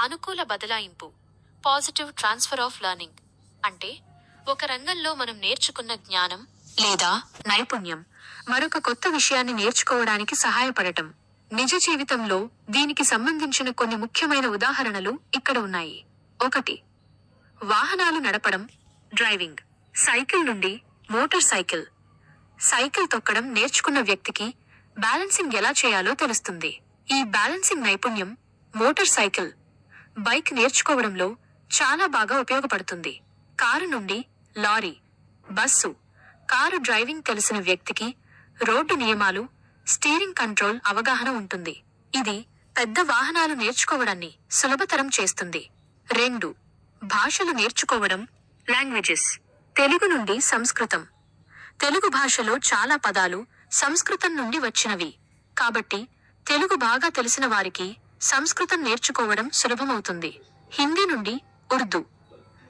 అనుకూల బదలాయింపు positive transfer of learning అంటే ఒక రంగంలో మనం నేర్చుకున్న జ్ఞానం లేదా నైపుణ్యం మరొక కొత్త విషయాన్ని నేర్చుకోవడానికి సహాయపడటం. నిజ జీవితంలో దీనికి సంబంధించిన కొన్ని ముఖ్యమైన ఉదాహరణలు ఇక్కడ ఉన్నాయి. ఒకటి వాహనాలు నడపడం డ్రైవింగ్ సైకిల్ నుండి మోటార్ సైకిల్. సైకిల్ తొక్కడం నేర్చుకున్న వ్యక్తికి బ్యాలెన్సింగ్ ఎలా చేయాలో తెలుస్తుంది. ఈ బ్యాలెన్సింగ్ నైపుణ్యం మోటార్ సైకిల్ బైక్ నేర్చుకోవడంలో చాలా బాగా ఉపయోగపడుతుంది. కారు నుండి లారీ బస్సు కారు డ్రైవింగ్ తెలిసిన వ్యక్తికి రోడ్డు నియమాలు స్టీరింగ్ కంట్రోల్ అవగాహన ఉంటుంది. ఇది పెద్ద వాహనాలు నేర్చుకోవడాన్ని సులభతరం చేస్తుంది. రెండు భాషలు నేర్చుకోవడం లాంగ్వేజెస్ తెలుగు నుండి సంస్కృతం. తెలుగు భాషలో చాలా పదాలు సంస్కృతం నుండి వచ్చినవి. కాబట్టి తెలుగు బాగా తెలిసిన వారికి సంస్కృతం నేర్చుకోవడం సులభమవుతుంది. హిందీ నుండి ఉర్దూ.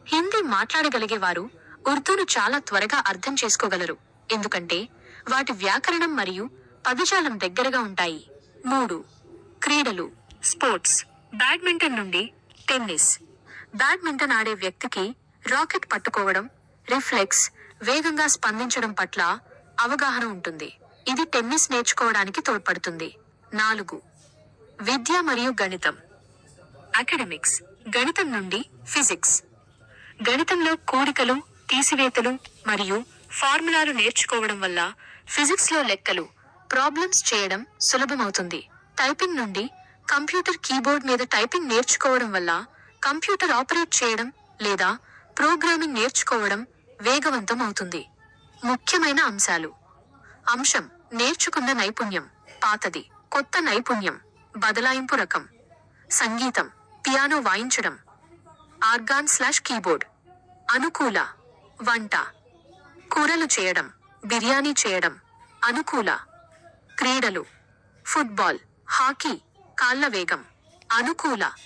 హిందీ మాట్లాడగలిగే వారు ఉర్దూను చాలా త్వరగా అర్థం చేసుకోగలరు. ఎందుకంటే వాటి వ్యాకరణం మరియు పదజాలం దగ్గరగా ఉంటాయి. మూడు. క్రీడలు. స్పోర్ట్స్. బ్యాడ్మింటన్ నుండి టెన్నిస్. బ్యాడ్మింటన్ ఆడే వ్యక్తికి రాకెట్ పట్టుకోవడం రిఫ్లెక్స్ వేగంగా స్పందించడం పట్ల అవగాహన ఉంటుంది. ఇది టెన్నిస్ నేర్చుకోవడానికి తోడ్పడుతుంది. నాలుగు. విద్య మరియు గణితం. అకాడమిక్స్ గణితం నుండి ఫిజిక్స్ గణితంలో కూడికలు తీసివేతలు మరియు ఫార్ములాలు నేర్చుకోవడం వల్ల ఫిజిక్స్లో లెక్కలు ప్రాబ్లమ్స్ చేయడం సులభమవుతుంది. టైపింగ్ నుండి కంప్యూటర్ కీబోర్డ్ మీద టైపింగ్ నేర్చుకోవడం వల్ల కంప్యూటర్ ఆపరేట్ చేయడం లేదా ప్రోగ్రామింగ్ నేర్చుకోవడం వేగవంతం అవుతుంది ముఖ్యమైన అంశాలు. అంశం నేర్చుకున్న నైపుణ్యం. పాతది కొత్త నైపుణ్యం. బదలాయింపు రకం. సంగీతం పియానో వాయించడం. Organ slash keyboard. అనుకూల వంట. కూరలు చేయడం బిర్యానీ చేయడం. అనుకూల. క్రీడలు. ఫుట్బాల్ హాకీ కాళ్ళ వేగం. అనుకూల.